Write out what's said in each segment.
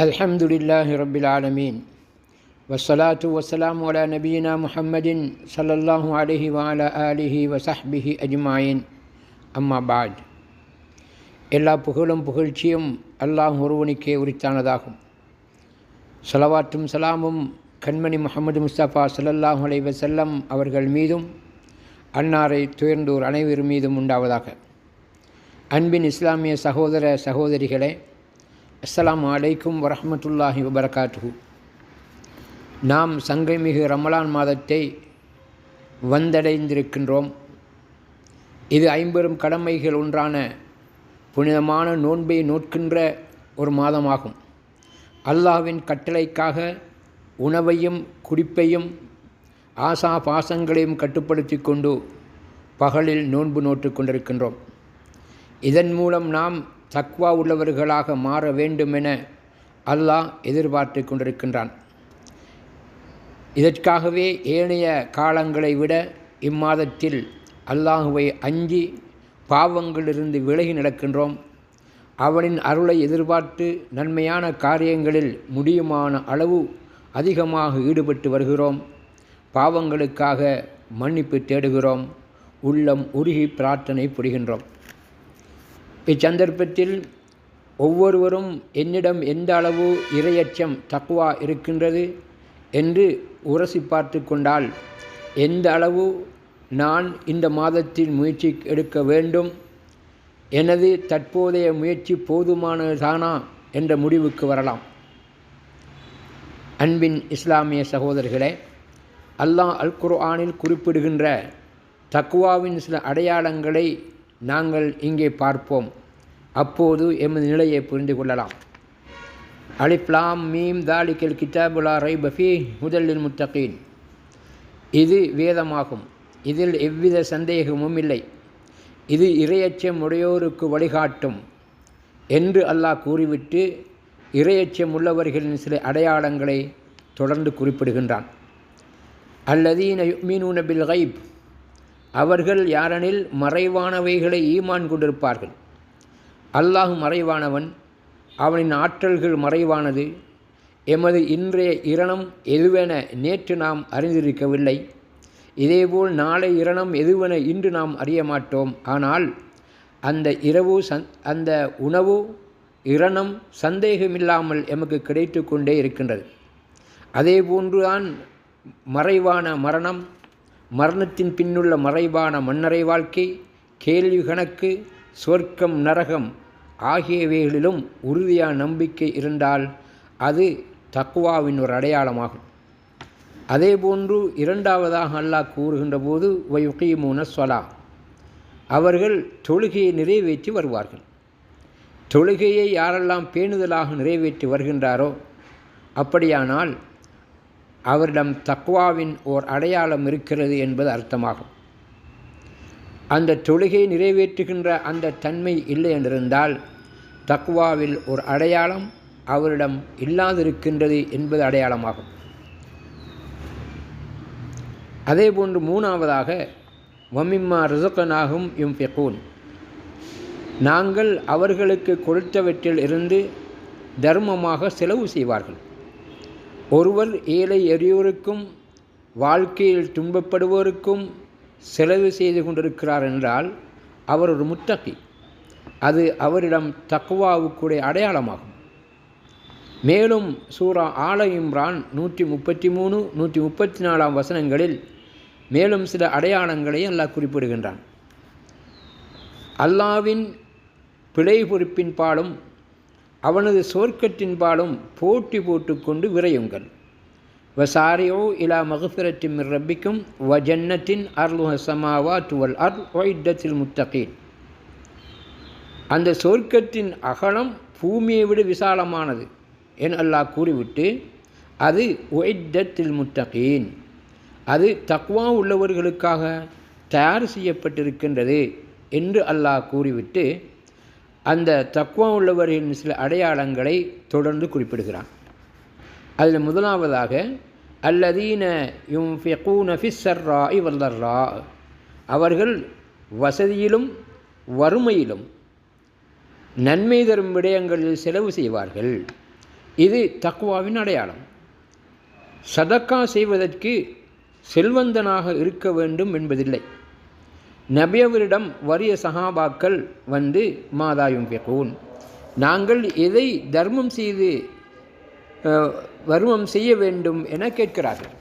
الحمد لله رب العالمين والصلاة والسلام على نبينا محمد صلى الله عليه وعلى آله وصحبه أجمعين أما بعد எல்லா புகழும் புகழ்ச்சியும் அல்லாஹ் ஒருவனுக்கே உரித்தானதாகும் சலவாற்றும் சலாமும் கண்மணி முகமது முஸ்தபா ஸல்லல்லாஹு அலைஹி செல்லம் அவர்கள் மீதும் அன்னாரை துயர்ந்தோர் அனைவர் மீதும் உண்டாவதாக. அன்பின் இஸ்லாமிய சகோதர சகோதரிகளே அஸ்லாம் அலைக்கும் வரமத்துல்லாஹி வபரகாத்து நாம் சங்கைமிகு ரமலான் மாதத்தை வந்தடைந்திருக்கின்றோம். இது ஐம்பெரும் கடமைகள் ஒன்றான புனிதமான நோன்பை நோட்கின்ற ஒரு மாதமாகும். அல்லாஹ்வின் கட்டளைக்காக உணவையும் குடிப்பையும் ஆசா பாசங்களையும் கட்டுப்படுத்தி கொண்டு பகலில் நோன்பு நோட்டு கொண்டிருக்கின்றோம். இதன் மூலம் நாம் தக்வா உள்ளவர்களாக மாற வேண்டுமென அல்லாஹ் எதிர்பார்த்து கொண்டிருக்கின்றான். இதற்காகவே ஏனைய காலங்களை விட இம்மாதத்தில் அல்லாஹுவை அஞ்சி பாவங்களிலிருந்து விலகி நடக்கின்றோம். அவனின் அருளை எதிர்பார்த்து நன்மையான காரியங்களில் முடியுமான அளவு அதிகமாக ஈடுபட்டு வருகிறோம். பாவங்களுக்காக மன்னிப்பு தேடுகிறோம். உள்ளம் உருகி பிரார்த்தனை புரிகின்றோம். இச்சந்தர்ப்பத்தில் ஒவ்வொருவரும் என்னிடம் எந்த அளவு இரையச்சம் தக்குவா இருக்கின்றது என்று உரசி பார்த்து கொண்டால் எந்த அளவு நான் இந்த மாதத்தில் முயற்சி எடுக்க வேண்டும் எனது தற்போதைய முயற்சி போதுமானதுதானா என்ற முடிவுக்கு வரலாம். அன்பின் இஸ்லாமிய சகோதரர்களே அல்லாஹ் அல் குர்ஆனில் குறிப்பிடுகின்ற தக்குவாவின் சில அடையாளங்களை நாங்கள் இங்கே பார்ப்போம். அப்போது எமது நிலையை புரிந்து கொள்ளலாம். அலிப்லாம் மீம் தாலிக்கல் கிதாபுலா ரை பஃபி முதலில் முத்தகீன். இது வேதமாகும். இதில் எவ்வித சந்தேகமும் இல்லை. இது இரையச்சம் உடையோருக்கு வழிகாட்டும் என்று அல்லாஹ் கூறிவிட்டு இரையச்சம் உள்ளவர்களின் சில அடையாளங்களை தொடர்ந்து குறிப்பிடுகின்றான். அல்லதீன மீனூன பில் கைப் அவர்கள் யாரெனில் மறைவானவைகளை ஈமான் கொண்டிருப்பார்கள். அல்லாஹ் மறைவானவன் அவனின் ஆற்றல்கள் மறைவானது. எமது இன்றைய இரணம் எதுவென நேற்று நாம் அறிந்திருக்கவில்லை. இதேபோல் நாளை இரணம் எதுவென இன்று நாம் அறிய மாட்டோம் ஆனால் அந்த இரவு சந் அந்த உணவு இரணம் சந்தேகமில்லாமல் எமக்கு கிடைத்து கொண்டே இருக்கின்றது. அதே போன்றுதான் மறைவான மரணம் மரணத்தின் பின்னுள்ள மறைவான மன்னரை வாழ்க்கை கேள்வி கணக்கு சொர்க்கம் நரகம் ஆகியவைகளிலும் உறுதியான நம்பிக்கை இருந்தால் அது தக்குவாவின் ஒரு அடையாளமாகும். அதேபோன்று இரண்டாவதாக அல்லாஹ் கூறுகின்ற போது வயுகீமூன சொலா அவர்கள் தொழுகையை நிறைவேற்றி வருவார்கள். தொழுகையை யாரெல்லாம் பேணுதலாக நிறைவேற்றி வருகின்றாரோ அப்படியானால் அவரிடம் தக்வாவின் ஓர் அடையாளம் இருக்கிறது என்பது அர்த்தமாகும். அந்த தொழுகை நிறைவேற்றுகின்ற அந்த தன்மை இல்லை என்றிருந்தால் தக்வாவில் ஒரு அடையாளம் அவரிடம் இல்லாதிருக்கின்றது என்பது அடையாளமாகும். அதேபோன்று மூணாவதாக வமிம்மா ரிசுக்கனாகும் இம் ஃபெகூன் நாங்கள் அவர்களுக்கு கொடுத்தவற்றில் இருந்து தர்மமாக செலவு செய்வார்கள். ஒருவர் ஏழை எரியோருக்கும் வாழ்க்கையில் துன்பப்படுவோருக்கும் செலவு செய்து கொண்டிருக்கிறார் என்றால் அவர் ஒரு முத்தகி. அது அவரிடம் தக்குவாவுக்குடைய அடையாளமாகும். மேலும் சூரா ஆல இம்ரான் நூற்றி முப்பத்தி மூணு நூற்றி முப்பத்தி நாலாம் வசனங்களில் மேலும் சில அடையாளங்களை அல்லாஹ் குறிப்பிடுகின்றான். அல்லாவின் பிழை பொறுப்பின் பாலும் அவனது சொர்க்கத்தின் பாலும் போட்டி போட்டுக்கொண்டு விரையுங்கள். வசாரியோ இலா மகுஃபிரத்தின் ரப்பிக்கும் வ ஜன்னத்தின் அர்லுஹ சமாவா துவல் அர் ஒய்டத்தில் முத்தகீன். அந்த சொர்க்கத்தின் அகலம் பூமியை விட விசாலமானது. என் அல்லாஹ் கூறிவிட்டு அது ஒய்டத்தில் முத்தகீன். அது தக்வா உள்ளவர்களுக்காக தயார் செய்யப்பட்டிருக்கின்றது என்று அல்லாஹ் கூறிவிட்டு அந்த தக்வா உள்ளவர்களின் சில அடையாளங்களை தொடர்ந்து குறிப்பிடுகிறான். அதில் முதலாவதாக அல்லதீன யும் ஃபெகூன ஃபிஸ்ஸர்ரா இவல்லர்ரா அவர்கள் வசதியிலும் வறுமையிலும் நன்மை தரும் விடயங்களில் செலவு செய்வார்கள். இது தக்குவாவின் அடையாளம். சதக்கா செய்வதற்கு செல்வந்தனாக இருக்க வேண்டும் என்பதில்லை. நபியவரிடம் வறிய சகாபாக்கள் வந்து மாதாயும் பெகூன் நாங்கள் எதை தர்மம் செய்து வருமம் செய்ய வேண்டும் என கேட்கிறார்கள்.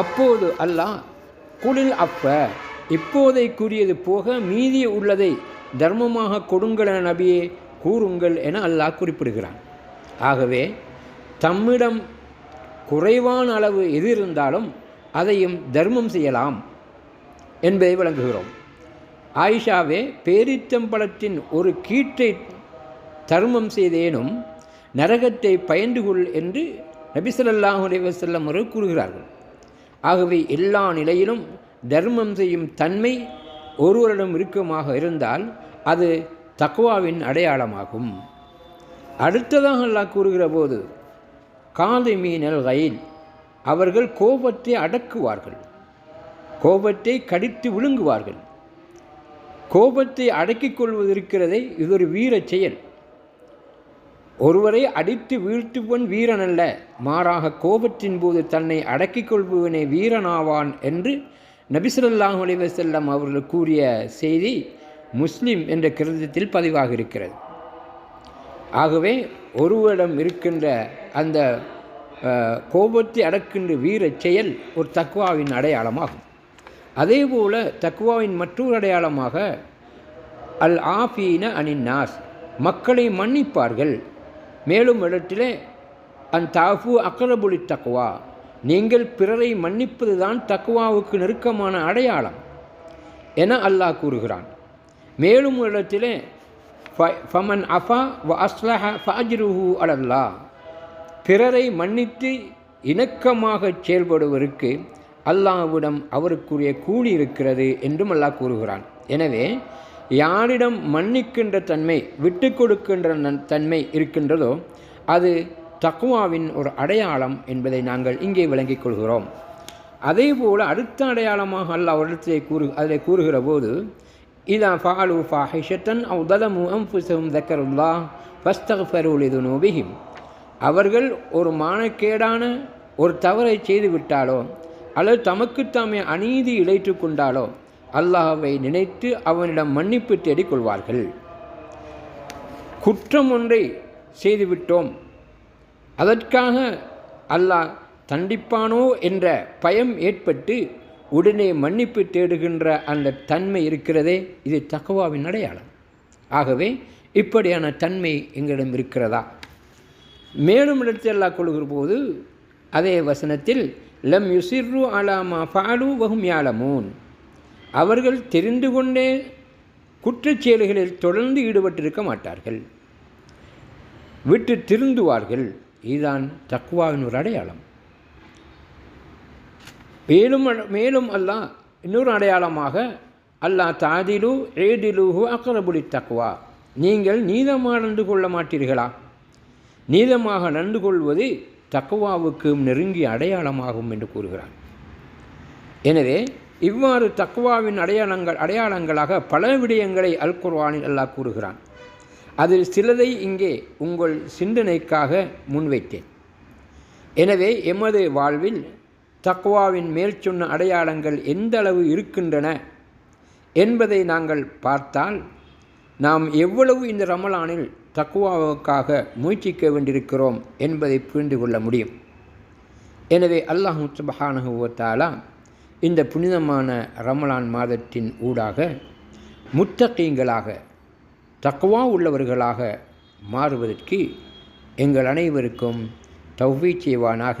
அப்போது அல்லாஹ் குளில் அப்ப இப்போதை கூறியது போக மீதி உள்ளதை தர்மமாக கொடுங்கள் நபியே கூறுங்கள் என அல்லாஹ் குறிப்பிடுகிறான். ஆகவே தம்மிடம் குறைவான அளவு எது இருந்தாலும் அதையும் தர்மம் செய்யலாம் என்பதை விளங்குகிறோம். ஆயிஷாவே பேரித்தம்பழத்தின் ஒரு கீற்றை தர்மம் செய்தேனும் நரகத்தை பயந்து கொள் என்று நபிசல்லாஹு அலைவசல்லம் அவர்கள் கூறுகிறார்கள். ஆகவே எல்லா நிலையிலும் தர்மம் செய்யும் தன்மை ஒருவரிடம் இருக்குமாக இருந்தால் அது தக்குவாவின் அடையாளமாகும். அடுத்ததாக அல்லாஹ் கூறுகிற போது காதை மீனல் ரயில் அவர்கள் கோபத்தை அடக்குவார்கள். கோபத்தை கடித்து விழுங்குவார்கள். கோபத்தை அடக்கிக் கொள்வது இருக்கிறதே இது ஒரு வீர செயல். ஒருவரை அடித்து வீழ்த்துவன் வீரன் அல்ல மாறாக கோபத்தின் போது தன்னை அடக்கிக் கொள்பவனே வீரனாவான் என்று நபிசுல்லாஹ் அலிவசல்லம் அவர்கள் கூறிய செய்தி முஸ்லிம் என்ற கிரந்தத்தில் பதிவாக இருக்கிறது. ஆகவே ஒருவரிடம் இருக்கின்ற அந்த கோபத்தை அடக்கின்ற வீர செயல் ஒரு தக்குவாவின் அடையாளமாகும். அதே போல தக்குவாவின் மற்றொரு அடையாளமாக அல் ஆஃபீன அனின்னாஸ் மக்களை மன்னிப்பார்கள். மேலும் இடத்திலே அந் தாஃபு அக்கரபுலி தக்குவா நீங்கள் பிறரை மன்னிப்பது தான் தக்குவாவுக்கு நெருக்கமான அடையாளம் என அல்லாஹ் கூறுகிறான். மேலும் இடத்திலே ஃபமன் அஃபா வ அஸ்லஹ ஃபாஜ்ருஹு அலல்லா. பிறரை மன்னித்து இணக்கமாக செயல்படுவதற்கு அல்லாஹ்விடம் அவருக்குரிய கூலி இருக்கிறது என்றும் அல்லாஹ் கூறுகிறான். எனவே யாரிடம் மன்னிக்கின்ற தன்மை விட்டு கொடுக்கின்ற தன்மை இருக்கின்றதோ அது தக்குவாவின் ஒரு அடையாளம் என்பதை நாங்கள் இங்கே விளங்கிக் கொள்கிறோம். அதே போல் அடுத்த அடையாளமாக அல்ல அவரிடத்தை கூறு அதில் கூறுகிற போது இதா ஃபாலு ஃபாஹிஷத்தன் அவ் தலமு அம்புசவும் தக்கருல்லா ஃபஸ்தஃபருல் இது நோபிஹிம் அவர்கள் ஒரு மானக்கேடான ஒரு தவறை செய்துவிட்டாலோ அல்லது தமக்கு தாமே அநீதி இழைத்து கொண்டாலோ அல்லாஹாவை நினைத்து அவனிடம் மன்னிப்பு தேடிக்கொள்வார்கள். குற்றம் ஒன்றை செய்துவிட்டோம். அதற்காக அல்லாஹ் தண்டிப்பானோ என்ற பயம் ஏற்பட்டு உடனே மன்னிப்பு தேடுகின்ற அந்த தன்மை இருக்கிறதே இது தக்குவாவின் அடையாளம். ஆகவே இப்படியான தன்மை எங்களிடம் இருக்கிறதா? மேலும் இடத்தெல்லாம் கொள்கிற போது அதே வசனத்தில் லம் யுசிர்ரு அலாமா ஃபாலு வகும் யாலமூன் அவர்கள் தெரிந்து கொண்டே குற்றச் செயல்களில் தொடர்ந்து ஈடுபட்டிருக்க மாட்டார்கள். விட்டு திருந்துவார்கள். இதுதான் தக்குவாவின் ஒரு அடையாளம். மேலும் மேலும் அல்லாஹ் இன்னொரு அடையாளமாக அல்லாஹ் தாதிலு ஏதிலுஹு அக்கரபுலி தக்குவா நீங்கள் நீதமாக நடந்து கொள்ள மாட்டீர்களா? நீதமாக நடந்து கொள்வது தக்குவாவுக்கு நெருங்கிய அடையாளமாகும் என்று கூறுகிறார். எனவே இவ்வாறு தக்குவாவின் அடையாளங்கள் அடையாளங்களாக பல விடயங்களை அல் குர்வானில் அல்லாஹ் கூறுகிறான். அதில் சிலதை இங்கே உங்கள் சிந்தனைக்காக முன்வைத்தேன். எனவே எமது வாழ்வில் தக்வாவின் மேல் சொன்ன அடையாளங்கள் எந்த அளவு இருக்கின்றன என்பதை நாங்கள் பார்த்தால் நாம் எவ்வளவு இந்த ரமலானில் தக்குவாவுக்காக முயற்சிக்க வேண்டியிருக்கிறோம் என்பதை புரிந்து கொள்ள முடியும். எனவே அல்லாஹு சுபஹானகுவத்தாலா இந்த புனிதமான ரமலான் மாதத்தின் ஊடாக முத்தகீங்களாக தக்குவா உள்ளவர்களாக மாறுவதற்கு எங்கள் அனைவருக்கும் தௌஃபீ செய்வானாக.